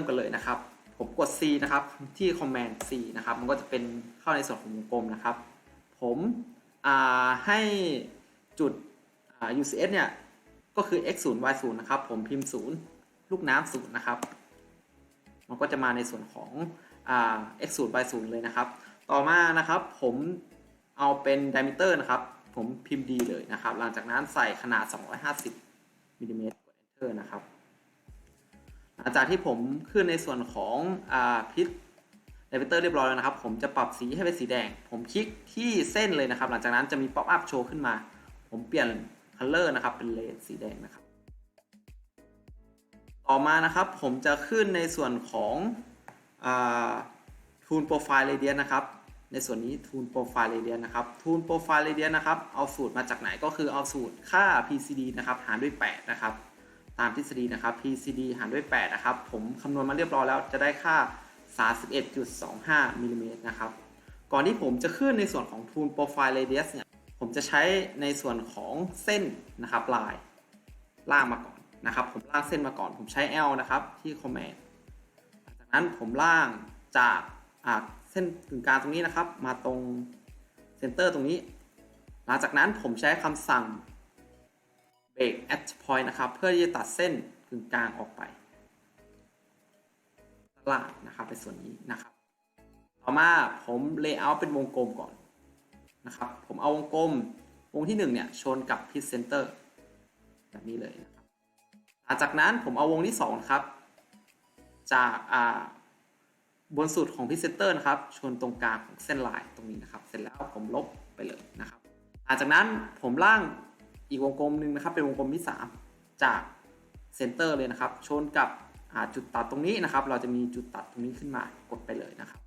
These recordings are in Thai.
ริ่มกันเลยนะครับ ผมกด C นะครับที่ Command C นะครับ มันก็จะเป็นเข้าในส่วนของวงกลมนะครับ ผมให้จุด UCS เนี่ย ก็คือ x 0 y 0นะครับ ผมพิมพ์ 0 ลูกน้ำ0นะครับ มันก็จะมาในส่วนของอ x 0 y 0เลยนะครับ ต่อมานะครับผมเอาเป็น diameter นะครับ ผมพิมพ์ D เลยนะครับ หลังจากนั้นใส่ขนาด 250มิลลิเมตรกด enter นะครับ หลังจากที่ผมขึ้นในส่วนของอาพิษเดเวเตอร์เรียบร้อยแล้วนะครับ ผมจะปรับสีให้เป็นสีแดง ผมคลิกที่เส้นเลยนะครับ หลังจากนั้นจะมีป๊อปอัพโชว์ขึ้นมา ผมเปลี่ยนคัลเลอร์นะครับ เป็นเลนสีแดงนะครับ ต่อมานะครับ ผมจะขึ้นในส่วนของทูนโปรไฟล์เรเดียนนะครับ ในส่วนนี้ทูนโปรไฟล์เรเดียนนะครับทูนโปรไฟล์เรเดียนนะครับ เอาสูตรมาจากไหนก็คือเอาสูตรค่า PCD นะครับ หารด้วย 8 นะครับ ตามทฤษฎีนะครับ PCD หารด้วย 8 นะครับ ผมคำนวณมาเรียบร้อยแล้วจะได้ค่า 31.25มิลลิเมตรนะครับ ก่อนที่ผมจะขึ้นในส่วนของ Tool Profile Radius เนี่ย ผมจะใช้ในส่วนของเส้นนะครับลายล่างมาก่อนนะครับ ผมล่างเส้นมาก่อน ผมใช้ L นะครับที่ Command จากนั้นผมล่างจากเส้นกึ่งกลางตรงนี้นะครับ มาตรงเซนเตอร์ตรงนี้ หลังจากนั้นผมใช้คำสั่ง break at point นะครับ เพื่อที่จะตัดเส้นกึ่งกลางออกไปด้านล่างนะครับในส่วนนี้นะครับ ต่อมาผม layout เป็นวงกลมก่อนนะครับ ผมเอาวงกลมวงที่1เนี่ยชนกับ pit center แบบนี้เลยนะครับหลังจากนั้นผมเอาวงที่2ครับ จากอ่าบนสุดของ pit center นะครับ ชนตรงกลางของเส้นลายตรงนี้นะครับ เสร็จแล้วผมลบไปเลยนะครับ หลังจากนั้นผมล่าง อีกวงกลมหนึ่งนะครับเป็นวงกลมที่ 3 จากเซนเตอร์เลยนะครับ ชนกับจุดตัดตรงนี้นะครับ เราจะมีจุดตัดตรงนี้ขึ้นมากดไปเลยนะครับ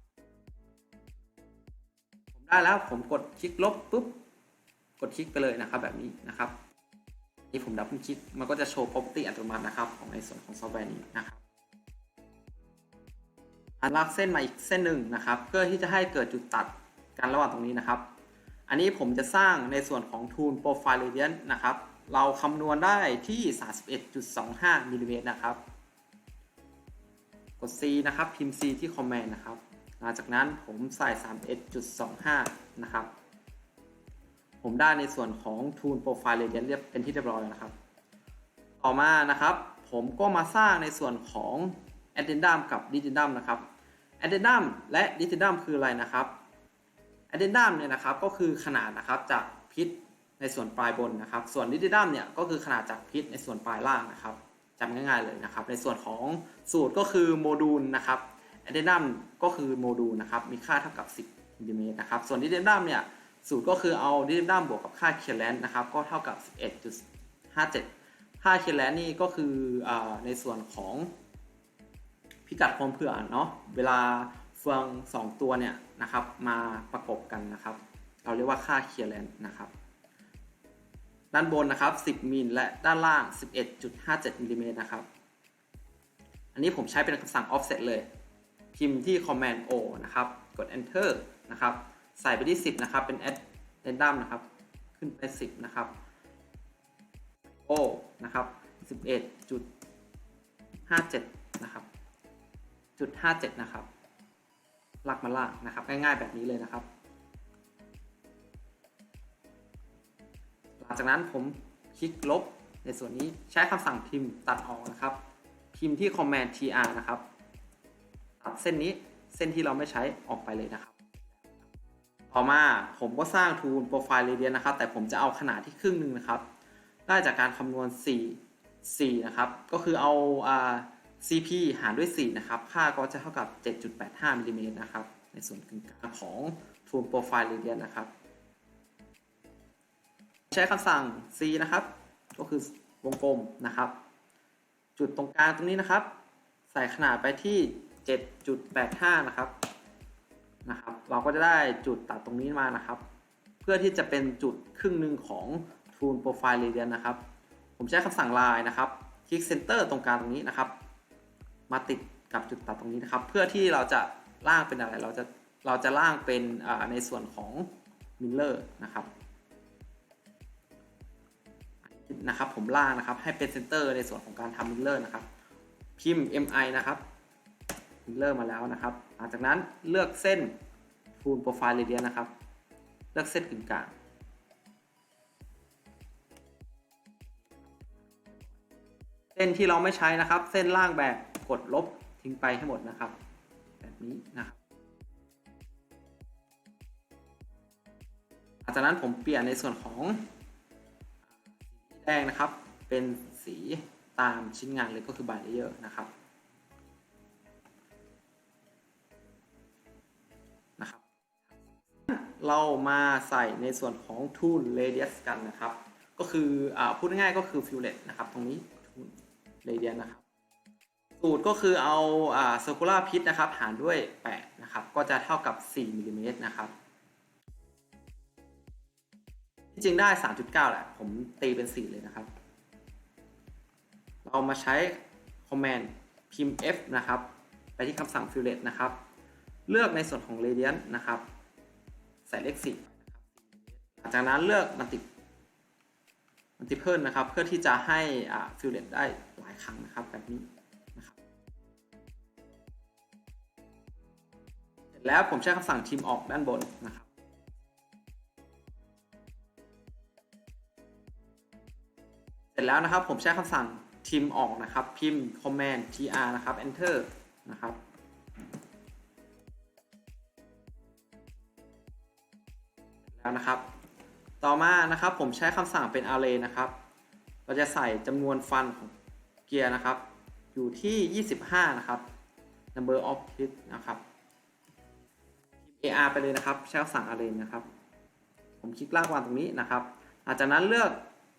ผมได้แล้วผมกดคลิกลบปุ๊บกดคลิกไปเลยนะครับ แบบนี้นะครับนี่ผมดับคลิกมันก็จะโชว์ property อัตโนมัตินะครับ ของในส่วนของซอฟต์แวร์นี้นะครับลากเส้นมาอีกเส้นหนึ่งนะครับ เพื่อที่จะให้เกิดจุดตัดกันระหว่างตรงนี้นะครับ อันนี้ผมจะสร้างในส่วนของ Tool Profile Radius นะครับ เราคำนวณได้ที่ 31.25มิลลิเมตรนะครับ กด C นะครับ พิมพ์ C ที่ Command นะครับ หลังจากนั้นผมใส่ 31.25 นะครับ ผมได้ในส่วนของ Tool Profile Radius เรียบเป็นที่เรียบร้อยแล้วนะครับ ต่อมานะครับ ผมก็มาสร้างในส่วนของ Addendum กับ Diddendum นะครับ Addendum และ Diddendum คืออะไรนะครับ Addendum เนี่ยนะครับก็คือขนาดนะครับจากพิษในส่วนปลายบนนะครับ ส่วน Diddendum เนี่ยก็คือขนาดจากพิษในส่วนปลายล่างนะครับจำง่ายๆเลยนะครับ ในส่วนของสูตรก็คือโมดูลนะครับ Addendum ก็คือโมดูลนะครับมีค่าเท่ากับ 10มิลลิเมตรนะครับส่วน Diddendum เนี่ยสูตรก็คือเอา Diddendum บวกกับค่า c l a n นะครับก็เท่ากับ 11.57 ค่า c l a n นี่ก็คืออในส่วนของพิกัดความเผื่อเนาะเวลา เฟือง 2 ตัวเนี่ยนะครับมาประกบกันนะครับ เราเรียกว่าค่า clearance นะครับ ด้านบนนะครับ 10มิลและด้านล่าง 11.57มิลลิเมตรนะครับ อันนี้ผมใช้เป็นคำสั่ง offset เลย พิมพ์ที่ command O นะครับ กด enter นะครับ ใส่ไปที่ 10 นะครับ เป็น addendum นะครับ ขึ้นไป 10 นะครับ O นะครับ 11.57 นะครับจุด57 นะครับ ลากมาลากนะครับง่ายๆแบบนี้เลยนะครับ หลังจากนั้นผมคลิกลบในส่วนนี้ใช้คำสั่งพิมพ์ตัดออกนะครับ พิมพ์ที่ command tr นะครับ ตัดเส้นนี้เส้นที่เราไม่ใช้ออกไปเลยนะครับ ต่อมาผมก็สร้าง tool profile radius นะครับ แต่ผมจะเอาขนาดที่ครึ่งหนึ่งนะครับ ได้จากการคำนวณ 4 4 นะครับ ก็คือเอาอ่า CP หารด้วย 4 นะครับ ค่าก็จะเท่ากับ 7.85มิลลิเมตรนะครับ ในส่วนกึ่งกลางของ Tool Profile Radius นะครับ ใช้คำสั่ง C นะครับ ก็คือวงกลมนะครับ จุดตรงกลางตรงนี้นะครับ ใส่ขนาดไปที่ 7.85 นะครับ นะครับ เราก็จะได้จุดตัดตรงนี้มานะครับ เพื่อที่จะเป็นจุดครึ่งหนึ่งของ Tool Profile Radius นะครับ ผมใช้คำสั่ง line นะครับ คลิก Center ตรงกลางตรงนี้นะครับ มาติดกับจุดตัดตรงนี้นะครับ เพื่อที่เราจะล่างเป็นอะไร เราจะเราจะล่างเป็นในส่วนของมิลเลอร์นะครับนะครับ ผมล่างนะครับให้เป็นเซนเตอร์ในส่วนของการทำมิลเลอร์นะครับพิมพ์ mi นะครับมิลเลอร์มาแล้วนะครับหลังจากนั้นเลือกเส้น Tool Profile Radius นะครับ เลือกเส้นกึ่งกลางเส้นที่เราไม่ใช้นะครับ เส้นล่างแบบ กดลบทิ้งไปให้หมดนะครับ แบบนี้นะครับหลังจากนั้นผมเปลี่ยนในส่วนของสีแดงนะครับ เป็นสีตามชิ้นงานเลยก็คือบายเลเยอร์นะครับนะครับ เรามาใส่ในส่วนของ Tool Radius กันนะครับ ก็คืออพูดง่ายๆก็คือ Fillet นะครับ ตรงนี้ Tool Radius นะครับ สูตรก็คือเอาอ่า circular pitch นะครับ หารด้วย 8 นะครับ ก็จะเท่ากับ 4มิลลิเมตรนะครับ ที่จริงได้ 3.9 แหละ ผมตีเป็น 4 เลยนะครับ เรามาใช้ command พิมพ์ F นะครับ ไปที่คำสั่ง fillet นะครับ เลือกในส่วนของ radius นะครับ ใส่เลข4หลังจากนั้นเลือก multi multiple นนะครับ เพื่อที่จะให้อ่า fillet ได้หลายครั้งนะครับแบบนี้ แล้วผมใช้คำสั่งทีมออกด้านบนนะครับเสร็จแล้วนะครับผมใช้คำสั่งทีมออกนะครับ พิมพ์ command tr นะครับ enter นะครับแล้วนะครับ ต่อมานะครับผมใช้คำสั่งเป็น array นะครับ เราจะใส่จำนวนฟันของเกียร์นะครับ อยู่ที่ 25 นะครับ number of hit นะครับ ar ไปเลยนะครับ ใช้สั่ง array นะครับ ผมคลิกลากวางตรงนี้นะครับ หลังจากนั้นเลือก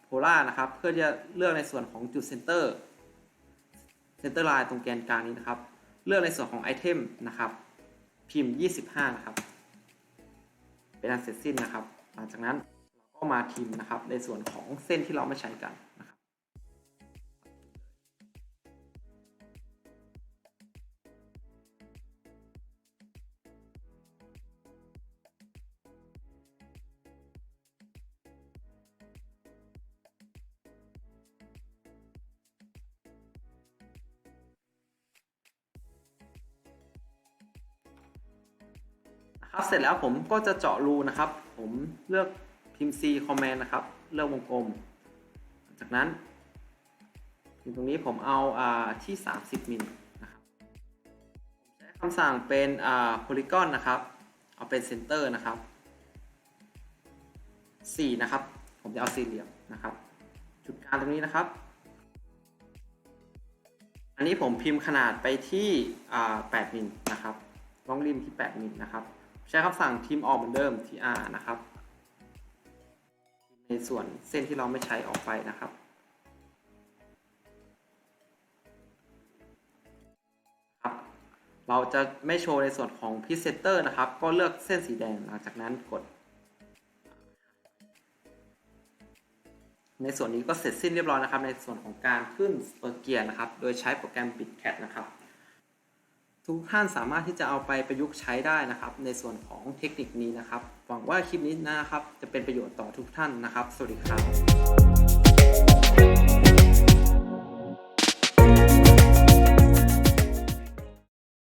polar นะครับ เพื่อจะเลือกในส่วนของจุด center center line ตรงแกนกลางนี้นะครับ เลือกในส่วนของ item นะครับ พิมพ์ 25 นะครับ เป็นอันเสร็จสิ้นนะครับ หลังจากนั้นเราก็มาพิมพ์นะครับ ในส่วนของเส้นที่เราไม่ใช้กัน ครับเสร็จแล้วผมก็จะเจาะรูนะครับ ผมเลือกพิมพ์ C command นะครับ เลือกวงกลม จากนั้นตรงนี้ผมเอาอาที่ 30มิลนะครับใช้คำสั่งเป็นอ่า polygon นะครับ เอาเป็น center นะครับ 4 นะครับ ผมจะเอาสี่เหลี่ยมนะครับ จุดกลางตรงนี้นะครับ อันนี้ผมพิมพ์ขนาดไปที่อ่า8มิลนะครับร่องริมที่ 8มิลนะครับ ใช้คำสั่งทีมออกเหมือนเดิม tr นะครับ ในส่วนเส้นที่เราไม่ใช้ออกไปนะครับ เราจะไม่โชว์ในส่วนของ Presenter นะครับ ก็เลือกเส้นสีแดงหลังจากนั้นกด ในส่วนนี้ก็เสร็จสิ้นเรียบร้อยนะครับ ในส่วนของการขึ้นเปอร์เกียร์นะครับ โดยใช้โปรแกรม BitCat นะครับ ทุกท่านสามารถที่จะเอาไปประยุกต์ใช้ได้นะครับ ในส่วนของเทคนิคนี้นะครับ หวังว่าคลิปนี้นะครับ จะเป็นประโยชน์ต่อทุกท่านนะครับ สวัสดีครับ